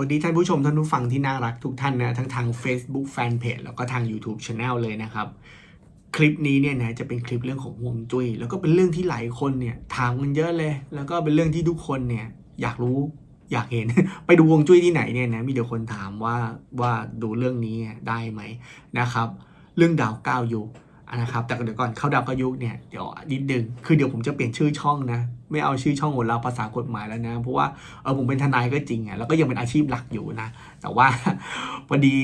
วัสดีท่านผู้ชมท่านผู้ฟังที่น่ารักทุกท่านนะทั้งทาง Facebook Fanpage แล้วก็ทาง YouTube Channel เลยนะครับ คลิปนี้เนี่ยนะจะเป็นคลิปเรื่องของฮวงจุ้ยแล้วก็เป็นเรื่องที่หลายคนเนี่ยถามกันเยอะเลย แล้วก็เป็นเรื่องที่ทุกคนเนี่ยอยากรู้อยากเห็น ไปดูฮวงจุ้ยที่ไหนเนี่ยนะมีเดี๋ยวคนถามว่าว่าดูเรื่องนี้ได้ไหมนะครับ เรื่องดาวก้าวยุคนะครับแต่เดี๋ยวก่อนเข้าดาวก้าวยุคเนี่ยเดี๋ยวนิดนึงคือเดี๋ยวผมจะเปลี่ยนชื่อช่องนะ ไม่เอาชื่อช่องโหราภาษากฎหมายแล้วนะ เพราะว่าเออผมเป็นทนายก็จริงอะแล้วก็ยังเป็นอาชีพหลักอยู่นะ แต่ว่าพอดี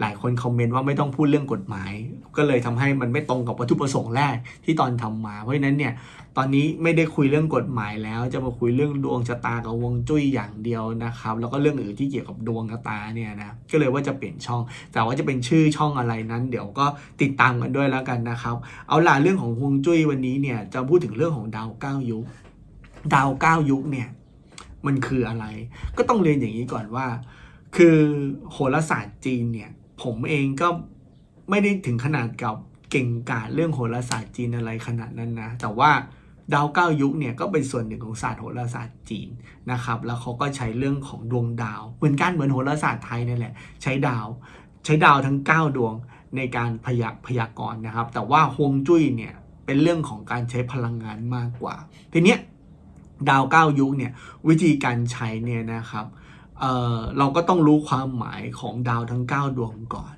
หลายคนคอมเมนต์ว่าไม่ต้องพูดเรื่องกฎหมาย ก็เลยทำให้มันไม่ตรงกับวัตถุประสงค์แรกที่ตอนทำมา เพราะฉะนั้นเนี่ยตอนนี้ไม่ได้คุยเรื่องกฎหมายแล้ว จะมาคุยเรื่องดวงชะตากับวงจุ้ยอย่างเดียวนะครับ แล้วก็เรื่องอื่นที่เกี่ยวกับดวงชะตาเนี่ยนะก็เลยว่าจะเปลี่ยนช่อง แต่ว่าจะเป็นชื่อช่องอะไรนั้น เดี๋ยวก็ติดตามกันด้วยแล้วกันนะครับ เอาล่ะเรื่องของฮวงจุ้ยวันนี้เนี่ยจะพูดถึงเรื่องของดาวเก้ายุค ดาวเก้ายุคเนี่ย มันคืออะไร ก็ต้องเรียนอย่างนี้ก่อนว่า คือโหราศาสตร์จีนเนี่ย ผมเองก็ไม่ได้ถึงขนาดกับเก่งกาจเรื่องโหราศาสตร์จีนอะไรขนาดนั้นนะ แต่ว่าดาวเก้ายุคเนี่ยก็เป็นส่วนหนึ่งของศาสตร์โหราศาสตร์จีนนะครับ แล้วเขาก็ใช้เรื่องของดวงดาว เหมือนกันเหมือนโหราศาสตร์ไทยนั่นแหละ ใช้ดาว ใช้ดาวทั้ง 9 ดวงในการพยาพยากรณ์นะครับ แต่ว่าฮวงจุ้ยเนี่ยเป็นเรื่องของการใช้พลังงานมากกว่า ทีเนี้ย ดาวเก้ายุคเนี่ยวิธีการใช้เนี่ยนะครับเเราก็ต้องรู้ความหมายของดาวทั้ง 9 ดวงก่อน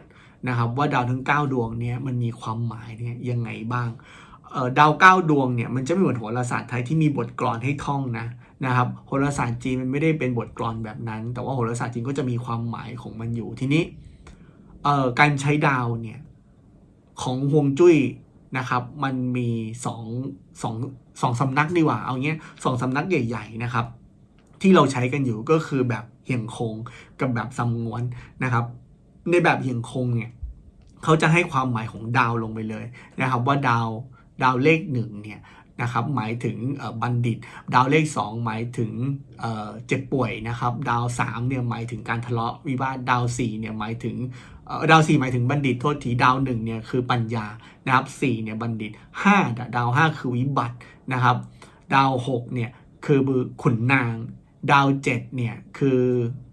นะครับ ว่าดาวทั้ง 9 ดวงเนี่ยมันมีความหมายเนี่ยยังไงบ้างเอ่อดาว9ดวงเนี่ยมันจะไม่เหมือนโหราศาสตร์ไทยที่มีบทกลอนให้ท่องนะนะครับโหราศาสตร์จีนมันไม่ได้เป็นบทกลอนแบบนั้น แต่ว่าโหราศาสตร์จีนก็จะมีความหมายของมันอยู่ทีนี้การใช้ดาวเนี่ยของฮวงจุ้ย นะครับมันมีสองสองสองสำนักดีกว่าเอาเงี้ยสองสำนักใหญ่ ๆนะครับ ที่เราใช้กันอยู่ก็คือแบบเหี่ยงคงกับแบบสำงวนนะครับ ในแบบเหี่ยงคงเนี่ยเขาจะให้ความหมายของดาวลงไปเลยนะครับ ว่าดาวดาวเลขหนึ่งเนี่ย นะครับหมายถึงบัณฑิต ดาวเลข 2 หมายถึงเจ็บป่วยนะครับดาว3เนี่ยหมายถึงการทะเลาะวิวาทดาว4เนี่ยหมายถึงดาว4หมายถึงบัณฑิตโทษทีดาว1เนี่ยคือปัญญานะครับ4เนี่ยบัณฑิต5ดาว 5 คือวิบัตินะครับดาว6เนี่ยคือขุนนางดาว7เนี่ยคือ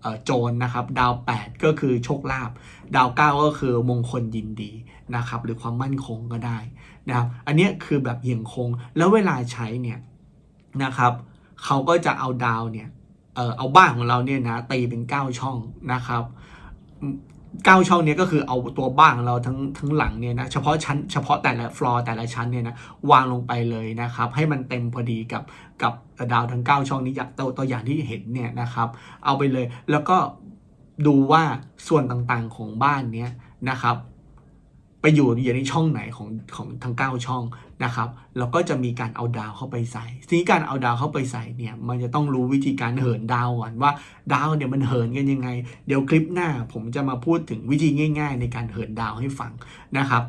เอ่อโจรนะครับ ดาว 8 ก็คือโชคลาภดาว 9 ก็คือมงคลยินดีนะครับ หรือความมั่นคงก็ได้ นะครับอันนี้คือแบบเหี่ยงคงแล้วเวลาใช้เนี่ยนะครับเขาก็จะเอาดาวเนี่ยเออเอาบ้านของเราเนี่ยนะตีเป็น 9 ช่องนะครับอืมเก้าช่องเนี้ยก็คือเอาตัวบ้านของเราทั้งทั้งหลังเนี่ยนะเฉพาะชั้นเฉพาะแต่ละฟลอร์แต่ละชั้นเนี่ยนะวางลงไปเลยนะครับ ให้มันเต็มพอดีกับกับดาวทั้ง 9 ช่องนี้อย่างตัวตัวอย่างที่เห็นเนี่ยนะครับ เอาไปเลยแล้วก็ดูว่าส่วนต่างๆของบ้านเนี้ยนะครับ ไปอยู่อยู่ในช่องไหนของของทั้ง 9 ช่องนะครับแล้วก็จะมีการเอาดาวเข้าไปใส่ทีนี้การเอาดาวเข้าไปใส่เนี่ยมันจะต้องรู้วิธีการเหินดาวก่อนว่าดาวเนี่ยมันเหินกันยังไง เดี๋ยวคลิปหน้าผมจะมาพูดถึงวิธีง่าย ๆ ในการเหินดาวให้ฟังนะครับ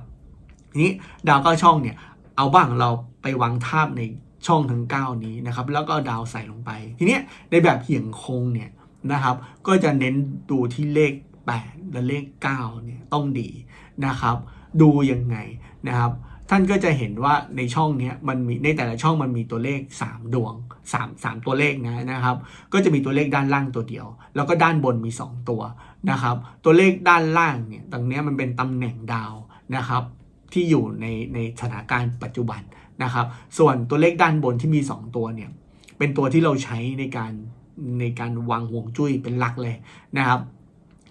ทีนี้ดาวเก้าช่องเนี่ยเอาบ้างเราไปวางทาบในช่องทั้ง 9 นี้นะครับแล้วก็ดาวใส่ลงไป ทีนี้ในแบบเหี่ยงคงเนี่ยนะครับ ก็จะเน้นดูที่เลข8และเลข9เนี่ยต้องดีนะครับ ดูยังไงนะครับท่านก็จะเห็นว่าในช่องนี้มันมีในแต่ละช่องมันมีตัวเลข 3 ดวง 3 3 ตัวเลขนะนะครับ ก็จะมีตัวเลขด้านล่างตัวเดียว แล้วก็ด้านบนมี 2 ตัวนะครับ ตัวเลขด้านล่างเนี่ยตรงนี้มันเป็นตำแหน่งดาวนะครับที่อยู่ในในสถานการณ์ปัจจุบันนะครับ ส่วนตัวเลขด้านบนที่มี 2 ตัวเนี่ยเป็นตัวที่เราใช้ในการในการวางห่วงจุ้ยเป็นหลักเลยนะครับ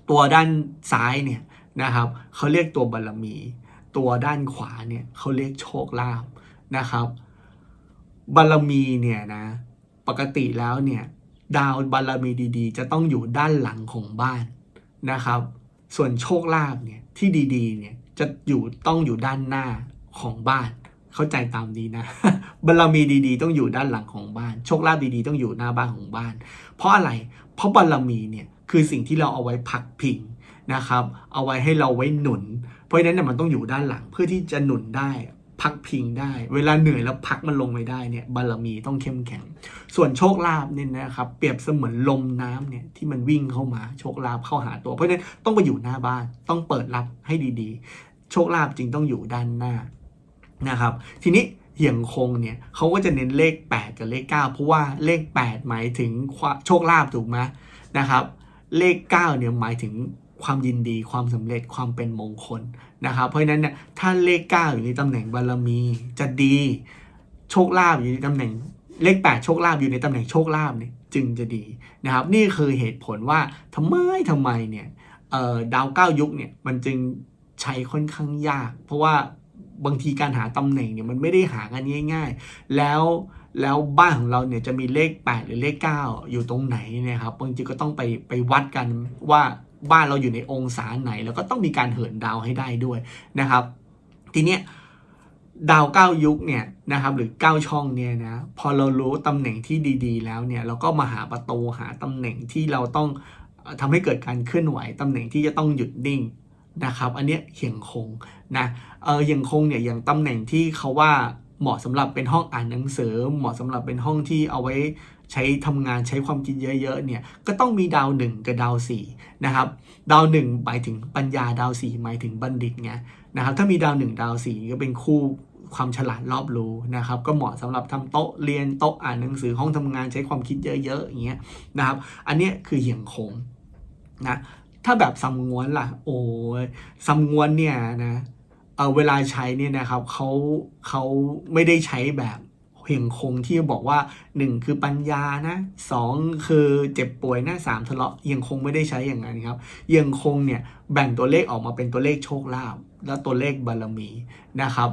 ตัวด้านซ้ายเนี่ย นะครับเขาเรียกตัวบารรมี ตัวด้านขวาเนี่ยเขาเรียกโชคลาภนะครับ บารมีเนี่ยนะปกติแล้วเนี่ยดาวบารมีดีๆ จะต้องอยู่ด้านหลังของบ้านนะครับ ส่วนโชคลาภเนี่ยที่ดีๆเนี่ยจะอยู่ต้องอยู่ด้านหน้าของบ้าน เข้าใจตามดีนะบารมีดีๆ ต้องอยู่ด้านหลังของบ้าน โชคลาภดีๆ ต้องอยู่หน้าบ้านของบ้าน เพราะอะไร เพราะบารมีเนี่ยคือสิ่งที่เราเอาไว้พักพิง นะครับ เอาไว้ให้เราไว้หนุน เพราะฉะนั้นเนี่ยมันต้องอยู่ด้านหลังเพื่อที่จะหนุนได้พักพิงได้ เวลาเหนื่อยแล้วพักมันลงไปได้เนี่ยบารมีต้องเข้มแข็ง ส่วนโชคลาภเนี่ยนะครับ เปรียบเสมือนลมน้ำเนี่ยที่มันวิ่งเข้ามาโชคลาภเข้าหาตัว เพราะฉะนั้นต้องไปอยู่หน้าบ้านต้องเปิดรับให้ดีๆ โชคลาภจึงต้องอยู่ด้านหน้านะครับ ทีนี้เหี่ยงคงเนี่ยเขาก็จะเน้นเลข 8 กับเลข 9 เพราะว่าเลข 8 หมายถึงโชคลาภถูกไหมนะครับ เลขเก้าเนี่ยหมายถึง ความยินดี ความสำเร็จความเป็นมงคลนะครับ เพราะฉะนั้นเนี่ยถ้าเลขเก้าอยู่ในตำแหน่งบารมีจะดีโชคลาภอยู่ในตำแหน่งเลขแปดโชคลาภอยู่ในตำแหน่งโชคลาภเนี่ยจึงจะดีนะครับ นี่คือเหตุผลว่าทำไมทำไมเนี่ยดาวเก้ายุคเนี่ยมันจึงใช้ค่อนข้างยาก เพราะว่าบางทีการหาตำแหน่งเนี่ยมันไม่ได้หากันง่าย ๆ แล้วแล้วบ้านของเราเนี่ยจะมีเลข 8 หรือเลข 9 อยู่ตรงไหนนะครับบางทีก็ต้องไปไปวัดกันว่า บ้านเราอยู่ในองศาไหน แล้วก็ต้องมีการเหินดาวให้ได้ด้วยนะครับ ทีเนี้ยดาวเก้ายุคเนี่ยนะครับหรือ9ช่องเนี่ยนะพอเรารู้ตำแหน่งที่ดีๆ แล้วเนี่ยเราก็มาหาประตูหาตำแหน่งที่เราต้องเอ่อทำให้เกิดการเคลื่อนไหวตำแหน่งที่จะต้องหยุดนิ่งนะครับอันเนี้ยเหี่ยงคงนะเออเหี่ยงคงเนี่ยอย่างตำแหน่งที่เขาว่าเหมาะสำหรับเป็นห้องอ่านหนังสือ เหมาะสำหรับเป็นห้องที่เอาไว้ ใช้ทำงานใช้ความคิดเยอะๆเนี่ยก็ต้องมีดาวหนึ่งกับดาวสี่นะครับดาวหนึ่งหมายถึงปัญญาดาวสี่หมายถึงบัณฑิตไงนะครับถ้ามีดาวหนึ่งดาวสี่ก็เป็นคู่ความฉลาดรอบรู้นะครับ ก็เหมาะสำหรับทำโต๊ะเรียนโต๊ะอ่านหนังสือห้องทำงานใช้ความคิดเยอะๆอย่างเงี้ยนะครับ อันเนี้ยคือเหี่ยงโคงนะถ้าแบบซัมงวนล่ะ โอ้ยซัมงวนเนี่ยนะเออเวลาใช้เนี่ยนะครับเขาเขาไม่ได้ใช้แบบ เหี่ยงคงที่บอกว่า 1 คือปัญญานะสองคือเจ็บป่วยนะสามทะเลาะเหี่ยงคงไม่ได้ใช้อย่างนั้นครับเหี่ยงคงเนี่ยแบ่งตัวเลขออกมาเป็นตัวเลขโชคลาภแล้วตัวเลขบารมีนะครับ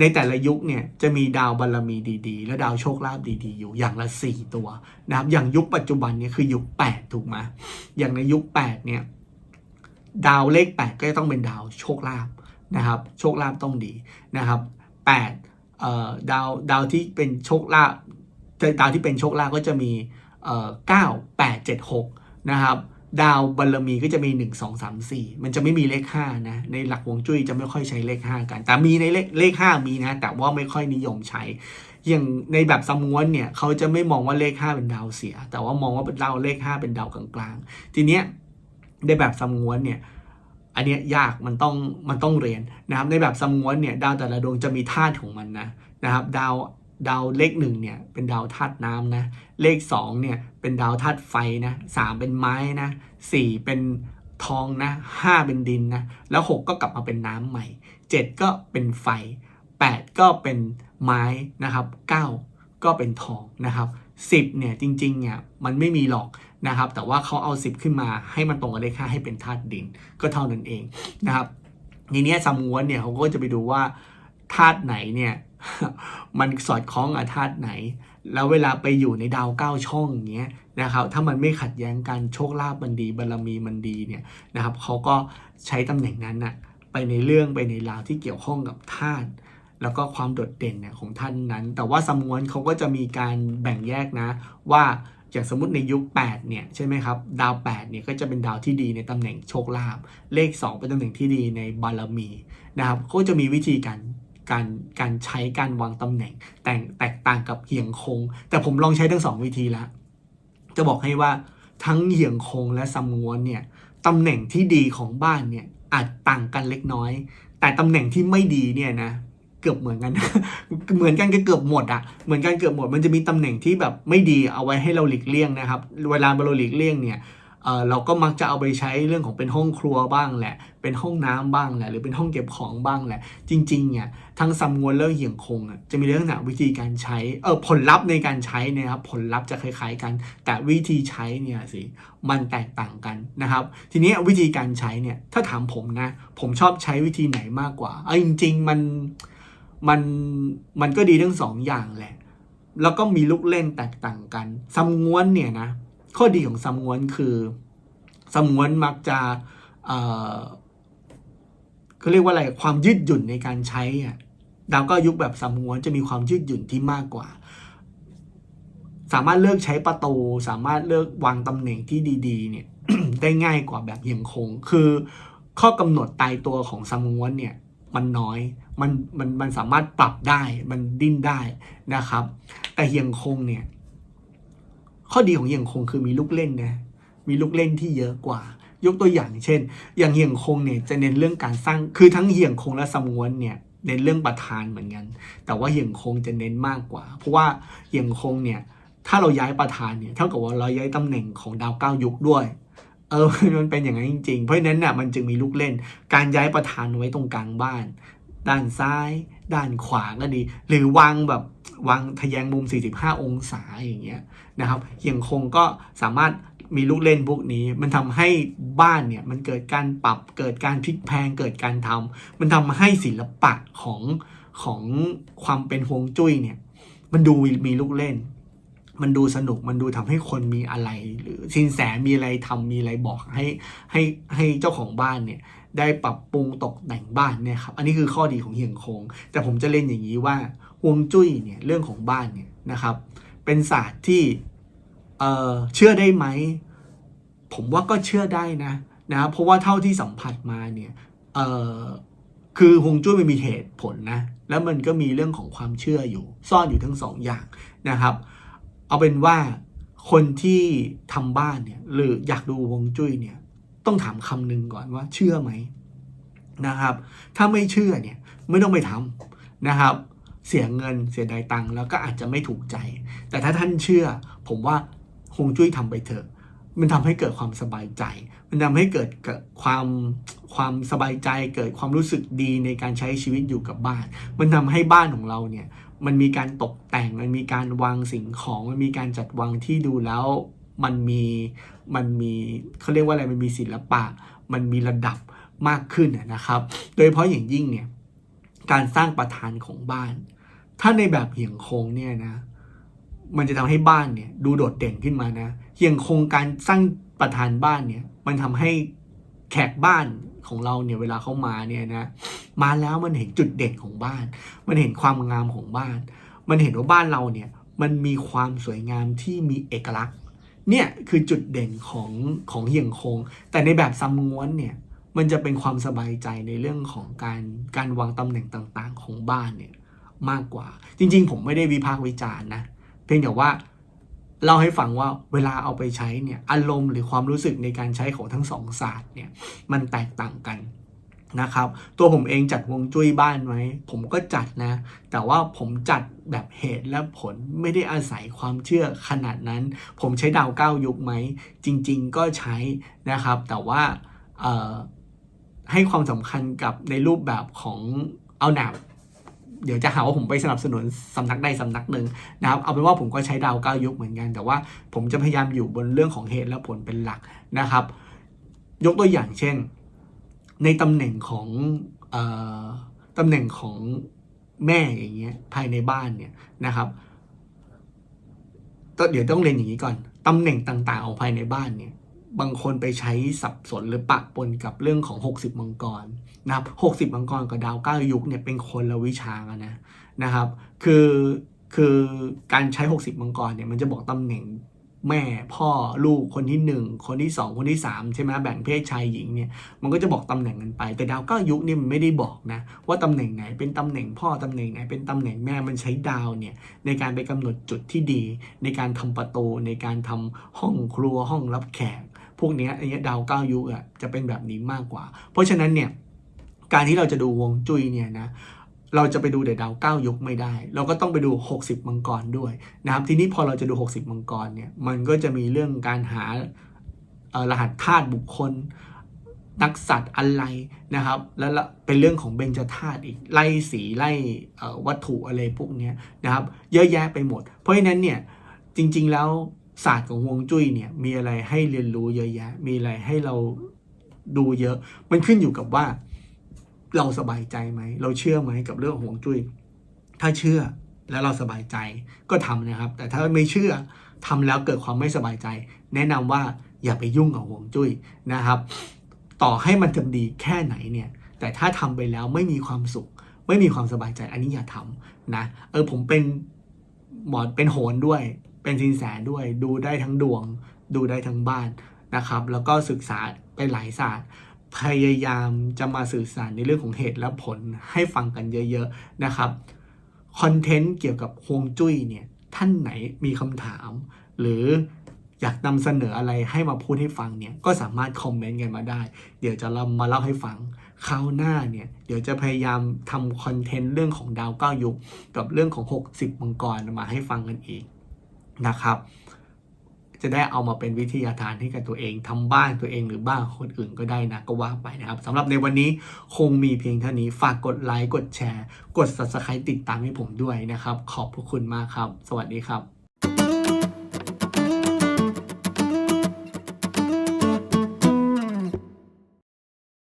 ในแต่ละยุคเนี่ยจะมีดาวบารมีดีๆ และดาวโชคลาภดีๆ อยู่อย่างละ 4 ตัวนะครับอย่างยุคปัจจุบันเนี่ยคือยุค 8 ถูกไหมอย่างในยุค 8 เนี่ยดาวเลข 8 ก็จะต้องเป็นดาวโชคลาภนะครับ โชคลาภต้องดีนะครับ 8 ดาวดาวที่เป็นโชคลาภดาวที่เป็นโชคลาภก็จะมีเอ่อ9 8 7 6นะครับดาวบารมีก็จะมี 1 2 3 4 มันจะไม่มีเลข5นะในหลักฮวงจุ้ยจะไม่ค่อยใช้เลข 5 กัน แต่มีในเลขเลข5มีนะ แต่ว่าไม่ค่อยนิยมใช้ อย่างในแบบสมวนเนี่ยเขาจะไม่มองว่าเลข 5 เป็นดาวเสีย แต่ว่ามองว่าเป็นดาวเลข 5 เป็นดาวกลางๆ ทีเนี้ยในแบบสมวนเนี่ย อันนี้ยากมันต้องมันต้องเรียนนะครับในแบบสมวนเนี่ยดาวแต่ละดวงจะมีธาตุของมันนะนะครับดาวดาวเลขหนึ่งเนี่ยเป็นดาวธาตุน้ำนะเลข2เนี่ยเป็นดาวธาตุไฟนะสามเป็นไม้นะสี่เป็นทองนะห้าเป็นดินนะแล้ว 6 ก็กลับมาเป็นน้ำใหม่ 7 ก็เป็นไฟ 8 ก็เป็นไม้นะครับ 9 ก็เป็นทองนะครับ 10เนี่ยจริงๆเนี่ยมันไม่มีหรอก นะครับแต่ว่าเขาเอา 10 ขึ้นมาให้มันตรงกับเลข5ให้เป็นธาตุดินก็เท่านั้นเองนะครับทีเนี้ยสมวนเนี่ยเขาก็จะไปดูว่าธาตุไหนเนี่ยมันสอดคล้องกับธาตุไหน แล้วเวลาไปอยู่ในดาวเก้าช่องอย่างเงี้ยนะครับถ้ามันไม่ขัดแย้งกันโชคลาภมันดีบารมีมันดีเนี่ยนะครับเขาก็ใช้ตำแหน่งนั้นน่ะไปในเรื่องไปในราวที่เกี่ยวข้องกับธาตุแล้วก็ความโดดเด่นเนี่ยของท่านนั้น แต่ว่าสมวนเขาก็จะมีการแบ่งแยกนะว่า อย่างสมมติในยุค8เนี่ยใช่ไหมครับดาว8เนี่ยก็จะเป็นดาวที่ดีในตำแหน่งโชคลาภเลข 2 เป็นตำแหน่งที่ดีในบารมีนะครับเขาจะมีวิธีการการการใช้การวางตำแหน่งแต่แตกต่างกับเหี่ยงคง แต่ผมลองใช้ทั้งสองวิธีแล้วจะบอกให้ว่าทั้งเหี่ยงคงและซัมงวนเนี่ยตำแหน่งที่ดีของบ้านเนี่ยอาจต่างกันเล็กน้อย แต่ตำแหน่งที่ไม่ดีเนี่ยนะ เกือบเหมือนกัน เหมือนกันก็เกือบหมดอะเหมือนกันเกือบหมด มันจะมีตำแหน่งที่แบบไม่ดีเอาไว้ให้เราหลีกเลี่ยงนะครับ เวลาเราหลีกเลี่ยงเนี่ยเราก็มักจะเอาไปใช้เรื่องของเป็นห้องครัวบ้างแหละ เป็นห้องน้ำบ้างแหละ หรือเป็นห้องเก็บของบ้างแหละ จริงๆ เนี่ยทั้งซัมงวนและเหี่ยงคงจะมีลักษณะวิธีการใช้ เออผลลัพธ์ในการใช้เนะครับ ผลลัพธ์จะคล้ายๆกัน แต่วิธีใช้เนี่ยสิ มันแตกต่างกันนะครับ ทีนี้วิธีการใช้เนี่ย ถ้าถามผมนะ ผมชอบใช้วิธีไหนมากกว่า เอาจริง ๆ มัน มันมันก็ดีทั้งสองอย่างแหละ แล้วก็มีลูกเล่นแตกต่างกันซัมงวนเนี่ยนะข้อดีของซัมงวนคือซัมงวนมักจะเอ่อเขาเรียกว่าอะไรความยืดหยุ่นในการใช้อะดาวก็ยุคแบบซัมงวนจะมีความยืดหยุ่นที่มากกว่า สามารถเลือกใช้ประตูสามารถเลือกวางตำแหน่งที่ดีๆ เนี่ยได้ง่ายกว่าแบบเหี่ยงคง คือข้อกำหนดตายตัวของซัมงวนเนี่ย มันน้อย มันมันมันสามารถปรับได้มันดิ้นได้นะครับ แต่เหี่ยงคงเนี่ย ข้อดีของเหี่ยงคงคือมีลูกเล่นนะมีลูกเล่นที่เยอะกว่า ยกตัวอย่างเช่น อย่างเหี่ยงคงเนี่ยจะเน้นเรื่องการสร้างคือทั้งเหี่ยงคงและสมวนเนี่ยเน้นเรื่องประธานเหมือนกัน แต่ว่าเหี่ยงคงจะเน้นมากกว่า เพราะว่าเหี่ยงคงเนี่ยถ้าเราย้ายประธานเนี่ยเท่ากับว่าเราย้ายตำแหน่งของดาวเก้ายุคด้วย เออมันเป็นอย่างนั้นจริงๆ เพราะฉะนั้นน่ะมันจึงมีลูกเล่น การย้ายประธานไว้ตรงกลางบ้าน ด้านซ้าย ด้านขวาก็ดี หรือวางแบบวางทะแยงมุม 45 องศาอย่างเงี้ยนะครับเฮียงคงก็สามารถมีลูกเล่นพวกนี้ มันทำให้บ้านเนี่ยมันเกิดการปรับเกิดการพลิกแพงเกิดการทำมันทำให้ศิลปะของของความเป็นฮวงจุ้ยเนี่ย มันดูมีลูกเล่น มันดูสนุกมันดูทำให้คนมีอะไร หรือสินแสมีอะไรทำมีอะไรบอกให้ให้ให้เจ้าของบ้านเนี่ยได้ปรับปรุงตกแต่งบ้านเนี่ยครับอันนี้คือข้อดีของเฮียงคง แต่ผมจะเล่นอย่างนี้ว่าฮวงจุ้ยเนี่ยเรื่องของบ้านเนี่ยนะครับ เป็นศาสตร์ที่เอ่อเชื่อได้ไหม ผมว่าก็เชื่อได้นะนะเพราะว่าเท่าที่สัมผัสมาเนี่ยเอ่อคือฮวงจุ้ยมันมีเหตุผลนะแล้วมันก็มีเรื่องของความเชื่ออยู่ ซ่อนอยู่ทั้งสองอย่างนะครับ เอาเป็นว่าคนที่ทำบ้านเนี่ยหรืออยากดูฮวงจุ้ยเนี่ยต้องถามคำหนึ่งก่อนว่าเชื่อไหมนะครับ ถ้าไม่เชื่อเนี่ยไม่ต้องไปทำนะครับ เสียเงินเสียดายตังค์แล้วก็อาจจะไม่ถูกใจ แต่ถ้าท่านเชื่อ ผมว่าฮวงจุ้ยทำไปเถอะ มันทำให้เกิดความสบายใจ มันทำให้เกิดความความสบายใจเกิดความรู้สึกดีในการใช้ชีวิตอยู่กับบ้าน มันทำให้บ้านของเราเนี่ย มันมีการตกแต่ง มันมีการวางสิ่งของ มันมีการจัดวางที่ดูแล้ว มันมี มันมีเขาเรียกว่าอะไร มันมีศิลปะ มันมีระดับมากขึ้นนะครับ โดยเฉพาะอย่างยิ่งเนี่ย การสร้างประธานของบ้าน ถ้าในแบบเหี่ยงคงเนี่ยนะ มันจะทำให้บ้านเนี่ยดูโดดเด่นขึ้นมานะเหี่ยงคงการสร้างประธานบ้านเนี่ย มันทำให้แขกบ้าน ของเราเนี่ยเวลาเขามาเนี่ยนะมาแล้วมันเห็นจุดเด่นของบ้าน มันเห็นความงามของบ้าน มันเห็นว่าบ้านเราเนี่ยมันมีความสวยงามที่มีเอกลักษณ์เนี่ยคือจุดเด่นของของเหี่ยงคง แต่ในแบบซ้ำง้วนเนี่ยมันจะเป็นความสบายใจในเรื่องของการการวางตำแหน่งต่างๆ ของบ้านเนี่ยมากกว่า จริง ๆ ผมไม่ได้วิพากษ์วิจารณ์นะเพียงแต่ว่า เล่าให้ฟังว่าเวลาเอาไปใช้เนี่ยอารมณ์หรือความรู้สึกในการใช้ของทั้งสองศาสตร์เนี่ยมันแตกต่างกันนะครับตัวผมเองจัดวงจุ้ยบ้านไหมผมก็จัดนะ แต่ว่าผมจัดแบบเหตุและผลไม่ได้อาศัยความเชื่อขนาดนั้น ผมใช้ดาวเก้ายุคไหม จริง ๆ ก็ใช้นะครับ แต่ว่าให้ความสำคัญกับในรูปแบบของเอาหนา เดี๋ยวจะหาว่าผมไปสนับสนุนสำนักใดสำนักหนึ่งนะครับ เอาเป็นว่าผมก็ใช้ดาวเก้ายุคเหมือนกัน แต่ว่าผมจะพยายามอยู่บนเรื่องของเหตุและผลเป็นหลักนะครับ ยกตัวอย่างเช่น ในตำแหน่งของออตำแหน่งของแม่อย่างเงี้ยภายในบ้านเนี่ยนะครับก็เดี๋ยวต้องเรียนอย่างนี้ก่อนตำแหน่งต่างๆของภายในบ้านเนี่ย บางคนไปใช้สับสนหรือปะปนกับเรื่องของ 60 มังกรนะครับ60 มังกรกับดาวเก้ายุคเนี่ยเป็นคนละวิชากันนะนะครับ คือคือการใช้ 60 มังกรเนี่ยมันจะบอกตำแหน่งแม่พ่อลูกคนที่ 1 คนที่ 2 คนที่ 3 ใช่ไหมแบ่งเพศชายหญิงเนี่ยมันก็จะบอกตำแหน่งกันไป แต่ดาวเก้ายุคเนี่ยมันไม่ได้บอกนะว่าตำแหน่งไหนเป็นตำแหน่งพ่อตำแหน่งไหนเป็นตำแหน่งแม่มันใช้ดาวเนี่ยในการไปกำหนดจุดที่ดี ในการทำประตูในการทำห้องครัวห้องรับแขก พวกนี้อันนี้ดาวเก้ายุคอะจะเป็นแบบนี้มากกว่า เพราะฉะนั้นเนี่ยการที่เราจะดูวงจุ้ยเนี่ยนะเราจะไปดูแต่ดาวเก้ายุคไม่ได้ เราก็ต้องไปดู 60 มังกรด้วยนะครับทีนี้พอเราจะดู 60 มังกรเนี่ยมันก็จะมีเรื่องการหารหัสธาตุบุคคล นักสัตว์อะไรนะครับ แล้วเป็นเรื่องของเบญจธาตุอีกไล่สีไล่วัตถุอะไรพวกนี้นะครับ เยอะแยะไปหมด เพราะฉะนั้นเนี่ยจริง ๆแล้ว ศาสตร์ของฮวงจุ้ยเนี่ยมีอะไรให้เรียนรู้เยอะแยะ มีอะไรให้เราดูเยอะ มันขึ้นอยู่กับว่า เราสบายใจไหม เราเชื่อไหมกับเรื่องของฮวงจุ้ย ถ้าเชื่อแล้วเราสบายใจก็ทำนะครับ แต่ถ้าไม่เชื่อทำแล้วเกิดความไม่สบายใจ แนะนำว่าอย่าไปยุ่งกับฮวงจุ้ยนะครับ ต่อให้มันจะดีแค่ไหนเนี่ย แต่ถ้าทำไปแล้วไม่มีความสุข ไม่มีความสบายใจ อันนี้อย่าทำนะ เออผมเป็นหมอเป็นโหนด้วย เป็นสินแสด้วย ดูได้ทั้งดวง ดูได้ทั้งบ้านนะครับ แล้วก็ศึกษาไปหลายศาสตร์พยายามจะมาสื่อสารในเรื่องของเหตุและผลให้ฟังกันเยอะๆนะครับคอนเทนต์เกี่ยวกับฮวงจุ้ยเนี่ยท่านไหนมีคำถาม หรืออยากนำเสนออะไรให้มาพูดให้ฟังเนี่ยก็สามารถคอมเมนต์กันมาได้ เดี๋ยวจะเรามาเล่าให้ฟังคราวหน้าเนี่ยเดี๋ยวจะพยายามทำคอนเทนต์เรื่องของดาวเก้ายุคกับเรื่องของ 60มังกรมาให้ฟังกันอีก นะครับ จะได้เอามาเป็นวิทยาทานให้กับตัวเองทำบ้านตัวเองหรือบ้านคนอื่นก็ได้นะก็ว่าไปนะครับสำหรับในวันนี้คงมีเพียงเท่านี้ฝากกดไลค์กดแชร์ กด subscribe ติดตามให้ผมด้วยนะครับ ขอบพระคุณมากครับ สวัสดีครับ